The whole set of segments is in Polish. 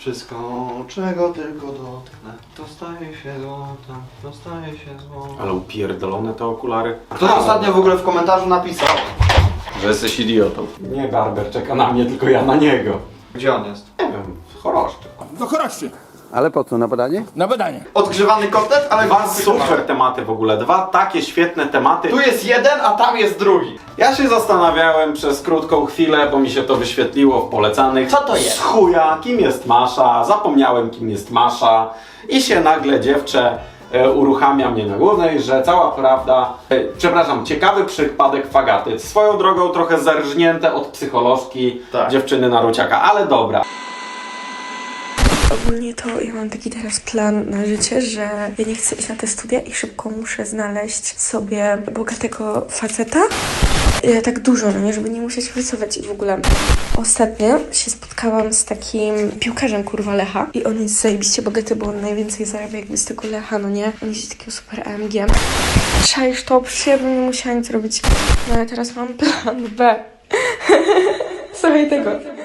Wszystko, czego tylko dotknę, dostaje się złota, dostaje się złota. Ale upierdolone te okulary. Kto ostatnio w ogóle w komentarzu napisał? Że jesteś idiotą. Nie Barber czeka na mnie, tylko ja na niego. Gdzie on jest? Nie wiem, w choroszczy. No choroście. Ale po co, na badanie? Na badanie. Odgrzewany kotlet, ale Dwa super tematy w ogóle, dwa takie świetne tematy. Tu jest jeden, a tam jest drugi. Ja się zastanawiałem przez krótką chwilę, bo mi się to wyświetliło w polecanych. Co to jest? Z chuja, kim jest Masza, zapomniałem kim jest Masza i się nagle dziewczę e, uruchamia mnie na głównej, że cała prawda, e, przepraszam, ciekawy przypadek Fagaty. Swoją drogą trochę zerżnięte od psycholożki Tak. dziewczyny na ruciaka, ale dobra. Ogólnie to ja mam taki teraz plan na życie, że ja nie chcę iść na te studia i szybko muszę znaleźć sobie bogatego faceta. E, tak dużo, no nie, żeby nie musieć pracować i w ogóle. Ostatnio się spotkałam z takim piłkarzem kurwa Lecha i on jest zajebiście bogaty, bo on najwięcej zarabia jakby z tego Lecha, no nie? On jest takiego super AMG. Czaisz to, przecież ja bym nie musiała nic robić. No ale teraz mam plan B. Słuchaj tego.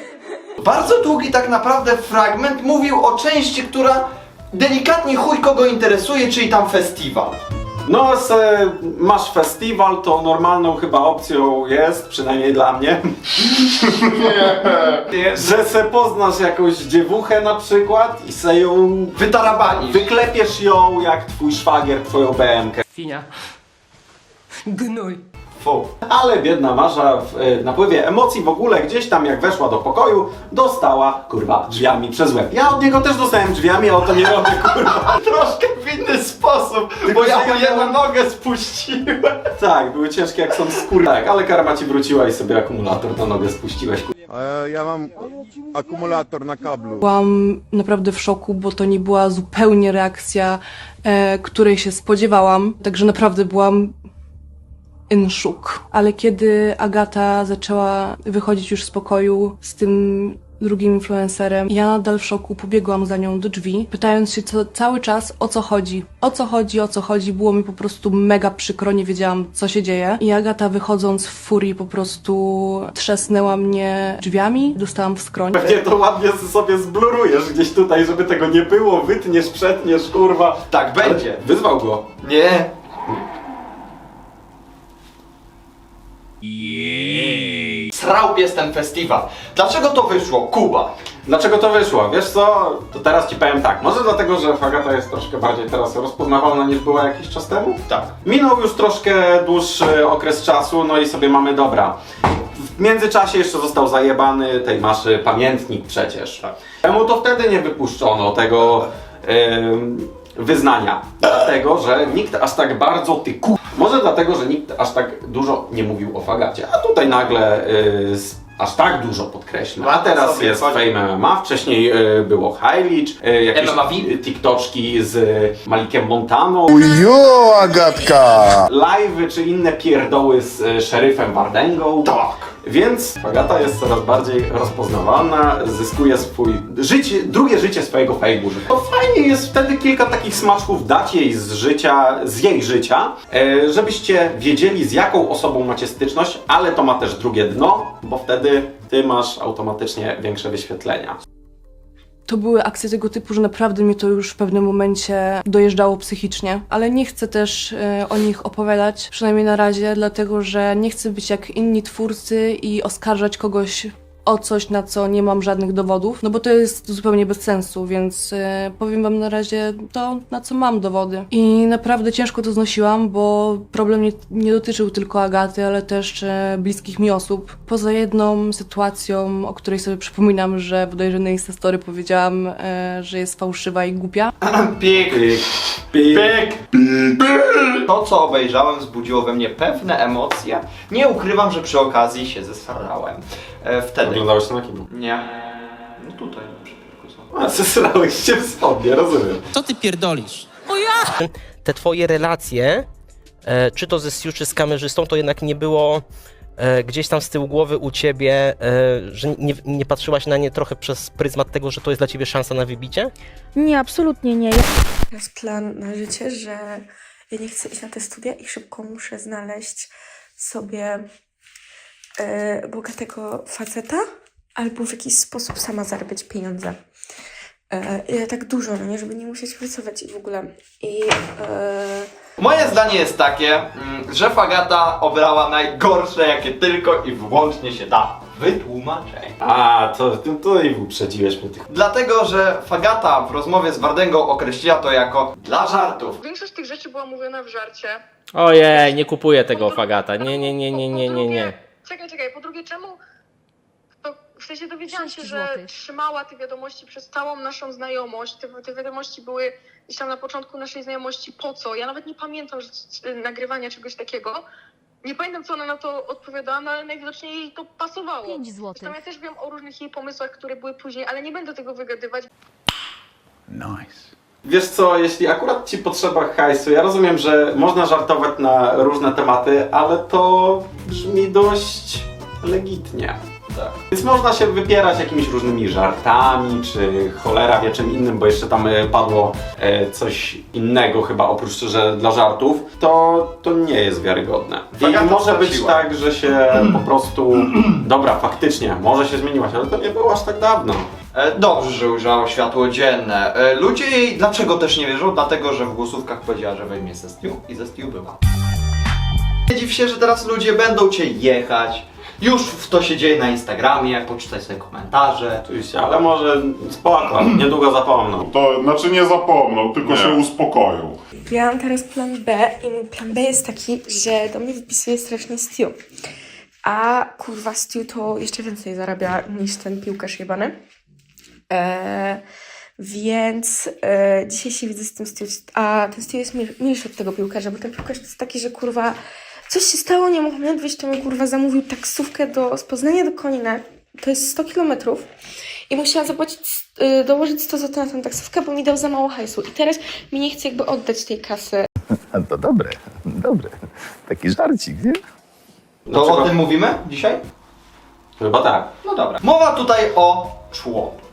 Bardzo długi tak naprawdę fragment mówił o części, która delikatnie chuj kogo interesuje, czyli tam festiwal. No, se, masz festiwal, to normalną chyba opcją jest, przynajmniej dla mnie, że se poznasz jakąś dziewuchę na przykład i se ją Wytarabani. wyklepiesz ją jak twój szwagier twoją BMK. Finia. Gnój. Fu. Ale biedna Masza w e, napływie emocji w ogóle gdzieś tam jak weszła do pokoju, dostała kurwa drzwiami przez łeb. Ja od niego też dostałem drzwiami, a o to nie robię kurwa. Troszkę w inny sposób, Tylko, bo ja że mu ja jedną miałem- nogę spuściłem. Tak, były ciężkie jak są skóry. Tak, ale karma ci wróciła i sobie akumulator na nogę spuściłeś. kurwa. Ja mam akumulator na kablu. Byłam naprawdę w szoku, bo to nie była zupełnie reakcja, e, której się spodziewałam. Także naprawdę byłam in szok. Ale kiedy Agata zaczęła wychodzić już z pokoju z tym drugim influencerem, ja nadal w szoku pobiegłam za nią do drzwi, pytając się co, cały czas o co chodzi. O co chodzi, o co chodzi. Było mi po prostu mega przykro, nie wiedziałam co się dzieje. I Agata wychodząc w furii po prostu trzasnęła mnie drzwiami, dostałam w skroń. Pewnie to ładnie sobie zblurujesz gdzieś tutaj, żeby tego nie było, wytniesz, przetniesz, kurwa. Tak będzie. Wyzwał go. Nie. Srał pies ten festiwal. Dlaczego to wyszło? Kuba. Dlaczego to wyszło? Wiesz co? To teraz ci powiem tak. Może dlatego, że Fagata jest troszkę bardziej teraz rozpoznawalna niż była jakiś czas temu? Tak. Minął już troszkę dłuższy okres czasu, no i sobie mamy dobra. W międzyczasie jeszcze został zajebany tej maszy pamiętnik przecież. Tak. Czemu to wtedy nie wypuszczono tego em, wyznania? Dlatego, że nikt aż tak bardzo ty ku... Może dlatego, że nikt aż tak dużo nie mówił o Fagacie, a tutaj nagle y, s- aż tak dużo podkreślmy. A teraz sobie jest chodzi. Fame MMA, wcześniej y, było High Leech, y, jakieś MMA. TikToczki z Malikiem Montaną. Jo, Agatka! live'y czy inne pierdoły z e, szeryfem Wardęgą. Tak. Więc Agata jest coraz bardziej rozpoznawalna, zyskuje swój życie, drugie życie swojego fejmu. że To fajnie jest wtedy kilka takich smaczków dać jej z życia, z jej życia, e, żebyście wiedzieli z jaką osobą macie styczność, ale to ma też drugie dno, bo wtedy ty masz automatycznie większe wyświetlenia. To były akcje tego typu, że naprawdę mnie to już w pewnym momencie dojeżdżało psychicznie, ale nie chcę też e, o nich opowiadać, przynajmniej na razie, dlatego że nie chcę być jak inni twórcy i oskarżać kogoś o coś, na co nie mam żadnych dowodów, no bo to jest zupełnie bez sensu, więc e, powiem wam na razie to, na co mam dowody. I naprawdę ciężko to znosiłam, bo problem nie, nie dotyczył tylko Agaty, ale też e, bliskich mi osób. Poza jedną sytuacją, o której sobie przypominam, że bodajże na Instastory powiedziałam, e, że jest fałszywa i głupia. Pik. Pyk. Pyk. To, co obejrzałem, wzbudziło we mnie pewne emocje. Nie ukrywam, że przy okazji się zesrałem. E, wtedy. Oglądałeś to na kino? Nie. No tutaj. przy biurku są. A, zesrałeś się w spodnie, rozumiem. Co ty pierdolisz? te twoje relacje, e, czy to ze Siu, czy z kamerzystą, to jednak nie było e, gdzieś tam z tyłu głowy u ciebie, e, że nie, nie patrzyłaś na nie trochę przez pryzmat tego, że to jest dla ciebie szansa na wybicie? Nie, absolutnie nie. Teraz plan na życie, że ja nie chcę iść na te studia i szybko muszę znaleźć sobie e, bogatego faceta albo w jakiś sposób sama zarabiać pieniądze. E, tak dużo, no nie, żeby nie musieć wycofać i w ogóle. I e, Moje zdanie jest takie, mm, że Fagata obrała najgorsze, jakie tylko i wyłącznie się da. Wytłumaczeń. A, to, to, to i uprzedziłeś mnie tych. Dlatego, że Fagata w rozmowie z Wardęgą określiła to jako dla żartów. Większość tych rzeczy była mówiona w żarcie. Ojej, nie kupuję tego Fagata. Nie, nie, nie, nie, nie, nie, nie. Czekaj, czekaj, po drugie, czemu... To, w sensie dowiedziałam się, że trzymała te wiadomości przez całą naszą znajomość. Te, te wiadomości były gdzieś tam na początku naszej znajomości. Po co? Ja nawet nie pamiętam że, że, nagrywania czegoś takiego. Nie pamiętam, co ona na to odpowiadała, no ale najwidoczniej jej to pasowało. 5 złotych. Zresztą ja też wiem o różnych jej pomysłach, które były później, ale nie będę tego wygadywać, Wiesz co, jeśli akurat ci potrzeba hajsu, ja rozumiem, że można żartować na różne tematy, ale to brzmi dość legitnie. Tak. Więc można się wypierać jakimiś różnymi żartami, czy cholera wie czym innym, bo jeszcze tam e, padło e, coś innego chyba oprócz, że dla żartów, to, to nie jest wiarygodne. I Fagata może być tak, że się po prostu, dobra, faktycznie, może się zmieniłaś, ale to nie było aż tak dawno. E, Dobrze, że ujrzało światło dzienne. E, Ludzie jej dlaczego też nie wierzą? Dlatego, że w głosówkach powiedziała, że weźmie ze Stu i ze Stu była. Nie dziw się, że teraz ludzie będą cię jechać. Już w to się dzieje na Instagramie, poczytaj sobie komentarze. Oczywiście, ale może spoko, niedługo zapomną. To znaczy nie zapomną, tylko się uspokoją. ja mam teraz plan B i mój plan B jest taki, że do mnie wypisuje strasznie Stu. A kurwa Stu to jeszcze więcej zarabia niż ten piłkarz jebany. E, więc e, dzisiaj się widzę z tym Stu, a ten Stu jest milszy od tego piłkarza, bo ten piłkarz to jest taki, że kurwa coś się stało, nie mógł odwieźć, to mi kurwa zamówił taksówkę do, z Poznania do Konina, to jest 100 kilometrów i musiałam zapłacić, y, dołożyć 100 zł na tę taksówkę, bo mi dał za mało hajsu i teraz mi nie chce jakby oddać tej kasy. To dobre, dobre. Taki żarcik, nie? To o tym mówimy dzisiaj? Chyba tak. No dobra. Mowa tutaj o członku.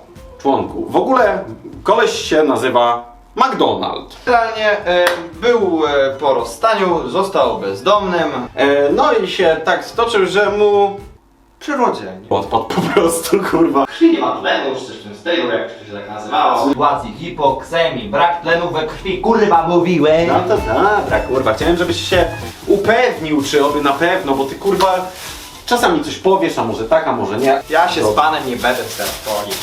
Członku. W ogóle koleś się nazywa McDonald. Generalnie e, był e, po rozstaniu, został bezdomnym. E, no i się tak stoczył, że mu Przyrodzenie. odpadł po prostu, kurwa. Nie ma tlenu, czy coś w tym stylu, jak to się tak nazywało. Sytuacji hipoksemii, brak tlenu we krwi, kurwa mówiłem. No to dobra, kurwa. Chciałem, żebyś się upewnił, czy oby na pewno, bo ty kurwa czasami coś powiesz, a może tak, a może nie. Ja się z panem nie będę teraz polił.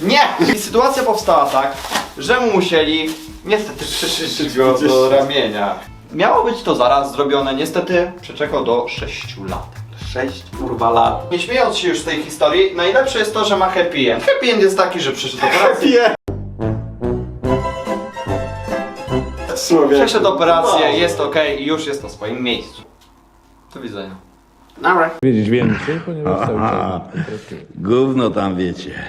Nie! I sytuacja powstała tak, że mu musieli niestety przyszyć go do ramienia. Miało być to zaraz zrobione, niestety przeczekał do 6 lat. Sześć kurwa lat. Nie śmiejąc się już z tej historii, najlepsze jest to, że ma happy end. Happy end jest taki, że przyszedł operację. Człowiek. Przeszedł operację, jest ok i już jest na swoim miejscu. Do widzenia. Dobra. Wiedzieć więcej, ponieważ cały czas... Gówno tam wiecie.